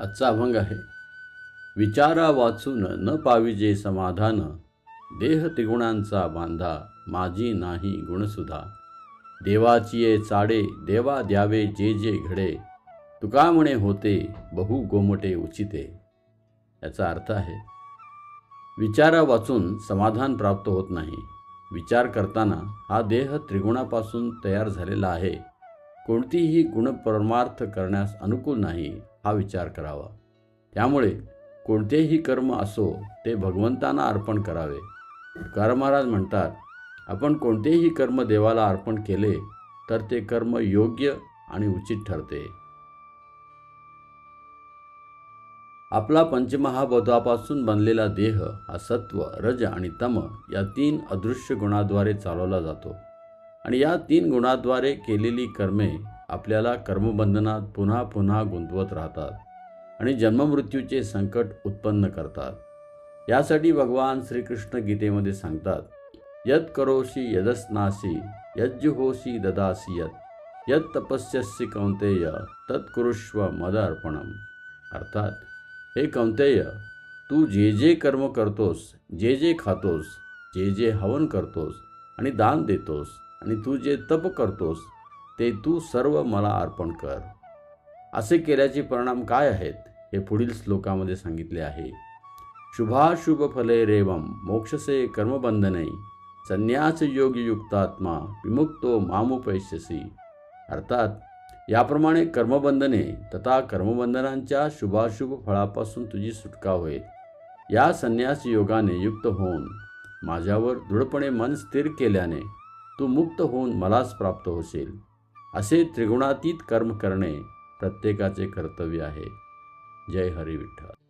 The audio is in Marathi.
आजचा अभंग आहे. विचारा वाचून न पाविजे समाधान देह त्रिगुणांचा बांधा माझी नाही गुणसुधा. देवाचीये चाडे देवा द्यावे जे जे घडे. तुका म्हणे होते बहु गोमटे उचिते. याचा अर्थ आहे विचारा वाचून समाधान प्राप्त होत नाही. विचार करताना हा देह त्रिगुणापासून तयार झालेला आहे. कोणतीही गुणपरमार्थ करण्यास अनुकूल नाही. हा विचार करावा. त्यामुळे कोणतेही कर्म असो ते भगवंतांना अर्पण करावे. तुकाराम महाराज म्हणतात आपण कोणतेही कर्म देवाला अर्पण केले तर ते कर्म योग्य आणि उचित ठरते. आपला पंचमहाभूतापासून बनलेला देह हा सत्व रज आणि तम या तीन अदृश्य गुणाद्वारे चालवला जातो. आणि या तीन गुणाद्वारे केलेली कर्मे आपल्याला कर्मबंधनात पुन्हा पुन्हा गुंतवत राहतात आणि जन्ममृत्यूचे संकट उत्पन्न करतात. यासाठी भगवान श्रीकृष्ण गीतेमध्ये सांगतात यत करोशी यदस्नासी यज्जुहोशी ददासी यत यत तपस्यसी कौंतेय तत्कुरुष्व मद अर्पणम अर्थात हे कौंतेय तू जे जे कर्म करतोस जे जे खातोस जे जे हवन करतोस आणि दान देतोस आणि तू जे तप करतोस ते तू सर्व मला अर्पण कर. असे केल्याचे परिणाम काय आहेत हे पुढील श्लोकामध्ये सांगितले आहे. शुभाशुभ फले रेवम मोक्षसे कर्मबंधने संन्यास योगयुक्तात्मा विमुक्तो मामुपैश्यसी अर्थात याप्रमाणे कर्मबंधने तथा कर्मबंधनांच्या शुभाशुभ फळापासून तुझी सुटका होईल. या संन्यास योगाने युक्त होऊन माझ्यावर दृढपणे मन स्थिर केल्याने तू मुक्त होऊन मलाच प्राप्त होशील. असे त्रिगुणातीत कर्म करणे प्रत्येकाचे कर्तव्य आहे. जय हरी विठ्ठल.